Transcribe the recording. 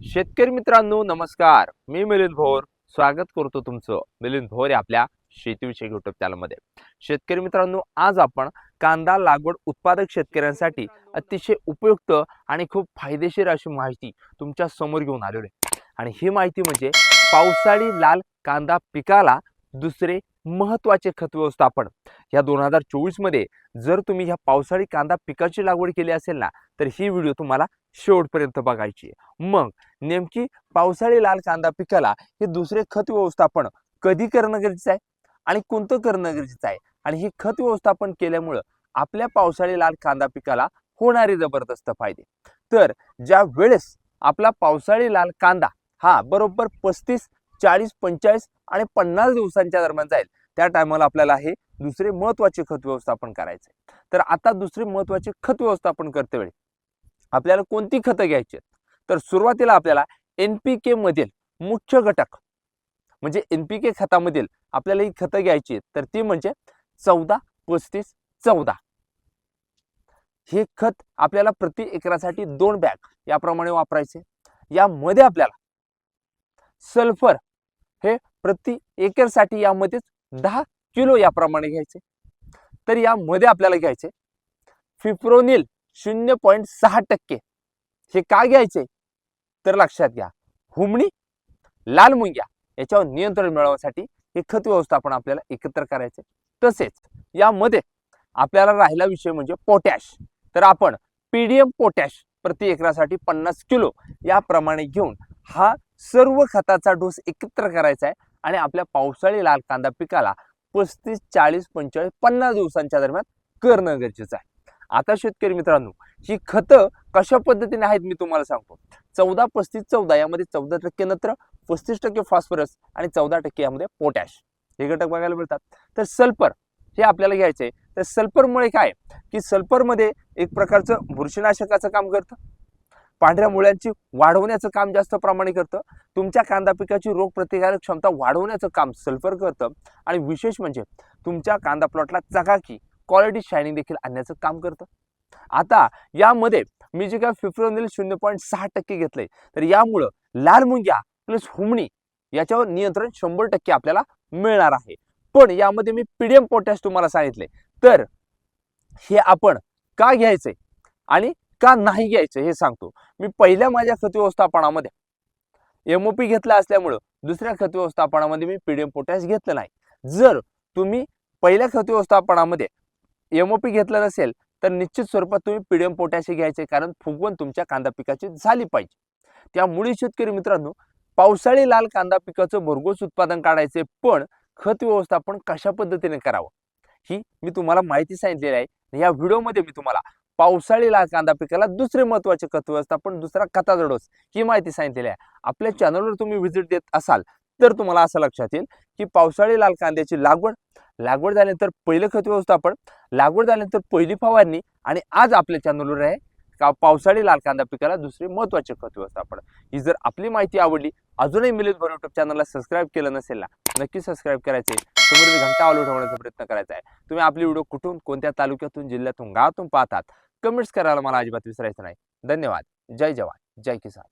शेतकरी मित्रांनो नमस्कार. मी मिलिंद भोर. स्वागत करतो तुमचं मिलिंद भोर आपल्या शेतीविषयक युट्यूब चॅनलमध्ये शेतकरी मित्रांनो आज आपण कांदा लागवड उत्पादक शेतकऱ्यांसाठी अतिशय उपयुक्त आणि खूप फायदेशीर अशी माहिती तुमच्यासमोर घेऊन आलेलो आहे. आणि ही माहिती म्हणजे पावसाळी लाल कांदा पिकाला दुसरे महत्त्वाचे खत व्यवस्थापन. या दोन हजार चोवीसमध्ये जर तुम्ही ह्या पावसाळी कांदा पिकाची लागवड केली असेल ना तर ही व्हिडिओ तुम्हाला शेवटपर्यंत बघायची. मग नेमकी पावसाळी लाल कांदा पिकाला हे दुसरे खत व्यवस्थापन कधी करणं गरजेचं आहे? आणि कोणतं करणं गरजेचं आहे? आणि हे खत व्यवस्थापन केल्यामुळं आपल्या पावसाळी लाल कांदा पिकाला होणारे जबरदस्त फायदे. तर ज्या वेळेस आपला पावसाळी लाल कांदा हा बरोबर पस्तीस चाळीस पंचेचाळीस आणि पन्नास दिवसांच्या दरम्यान जाईल त्या टायमाला आपल्याला हे दुसरे महत्त्वाचे खत व्यवस्थापन करायचे तर आता दुसरे महत्त्वाचे खत व्यवस्थापन करते वेळी आपल्याला कोणती खतं घ्यायची आहेत? तर सुरुवातीला आपल्याला एन पी के मधील मुख्य घटक म्हणजे एन पी के खतामधील आपल्याला ही खतं घ्यायची आहेत तर ती म्हणजे चौदा पस्तीस चौदा. हे खत आपल्याला प्रति एकरासाठी दोन बॅग याप्रमाणे वापरायचे. यामध्ये आपल्याला सल्फर हे प्रति एकरसाठी यामध्येच दहा किलो याप्रमाणे घ्यायचे. तर यामध्ये आपल्याला घ्यायचे फिप्रोनिल शून्य पॉईंट सहा टक्के. हे का घ्यायचे? तर लक्षात घ्या. हुमणी लाल मुंग्या याच्यावर नियंत्रण मिळवण्यासाठी हे खत व्यवस्थापन आपल्याला एकत्र करायचे. तसेच यामध्ये आपल्याला राहिला विषय म्हणजे पोटॅश. तर आपण पीडीएम पोटॅश प्रति एकरासाठी पन्नास किलो याप्रमाणे घेऊन हा सर्व खताचा डोस एकत्र करायचा आहे आणि आपल्या पावसाळी लाल कांदा पिकाला पस्तीस चाळीस पंचेचाळीस पन्नास दिवसांच्या दरम्यान करणं गरजेचं आहे. आता शेतकरी मित्रांनो ही खतं कशा पद्धतीने आहेत मी तुम्हाला सांगतो. चौदा पस्तीस चौदा यामध्ये चौदा टक्के नत्र पस्तीस टक्के फॉस्फरस आणि चौदा टक्के यामध्ये पोटॅश हे घटक बघायला मिळतात. तर सल्फर हे आपल्याला घ्यायचे आहे. तर सल्फरमुळे काय की सल्फरमध्ये एक प्रकारचं बुरशीनाशकाचं काम करतं. पांढऱ्या मुळ्यांची वाढवण्याचं काम जास्त प्रमाणे करतं. तुमच्या कांदा पिकाची रोगप्रतिकारक क्षमता वाढवण्याचं काम सल्फर करतं. आणि विशेष म्हणजे तुमच्या कांदा प्लॉटला चकाकी. क्वालिटी शायनिंग देखील आणण्याचं काम करतं. आता यामध्ये मी जे काय फिफ्रोनिल शून्य पॉईंट सहा टक्के घेतले तर यामुळं लाल मुंग्या प्लस हुमणी याच्यावर नियंत्रण शंभर टक्के आपल्याला मिळणार आहे. पण यामध्ये मी पीडीएम पोटॅश तुम्हाला सांगितले तर हे आपण का घ्यायचंय आणि का नाही घ्यायचं हे सांगतो. मी पहिल्या माझ्या खत व्यवस्थापनामध्ये एमओपी घेतला असल्यामुळं दुसऱ्या खत व्यवस्थापनामध्ये मी पीडीएम पोटॅश घेतलं नाही. जर तुम्ही पहिल्या खत व्यवस्थापनामध्ये एमओपी घेतलं नसेल तर निश्चित स्वरूपात तुम्ही पीडीएम पोट्याशी घ्यायचे कारण फुगवण तुमच्या कांदा पिकाची झाली पाहिजे. त्यामुळे शेतकरी मित्रांनो पावसाळी लाल कांदा पिकाचं भरघोस उत्पादन काढायचे पण खत व्यवस्थापन कशा पद्धतीने करावं? ही मी तुम्हाला माहिती सांगितलेली आहे. या व्हिडिओमध्ये मी तुम्हाला पावसाळी लाल कांदा पिकाला दुसरे महत्त्वाचे खत व्यवस्थापन दुसरा खताचा डोस ही माहिती सांगितलेली आहे. आपल्या चॅनलवर तुम्ही व्हिजिट देत असाल तर तुम्हाला असं लक्षात येईल की पावसाळी लाल कांद्याची लागवड लागवड झाल्यानंतर पहिलं खत व्यवस्थापन लागवड झाल्यानंतर पहिली फवारणी आणि आज आपल्या चॅनलवर आहे. का पावसाळी लाल कांदा पिकाला दुसरे महत्त्वाचे खत व्यवस्थापन. ही जर आपली माहिती आवडली अजूनही मिलित भर युट्यूब चॅनलला सबस्क्राईब केलं नसेल ना नक्की सबस्क्राईब करायचे. समोर घंटा आलो ठेवण्याचा प्रयत्न करायचा आहे. तुम्ही आपली व्हिडिओ कुठून कोणत्या तालुक्यातून जिल्ह्यातून गावातून पाहतात कमेंट्स करायला मला अजिबात विसरायचं नाही. धन्यवाद. जय जवान. जय किसान.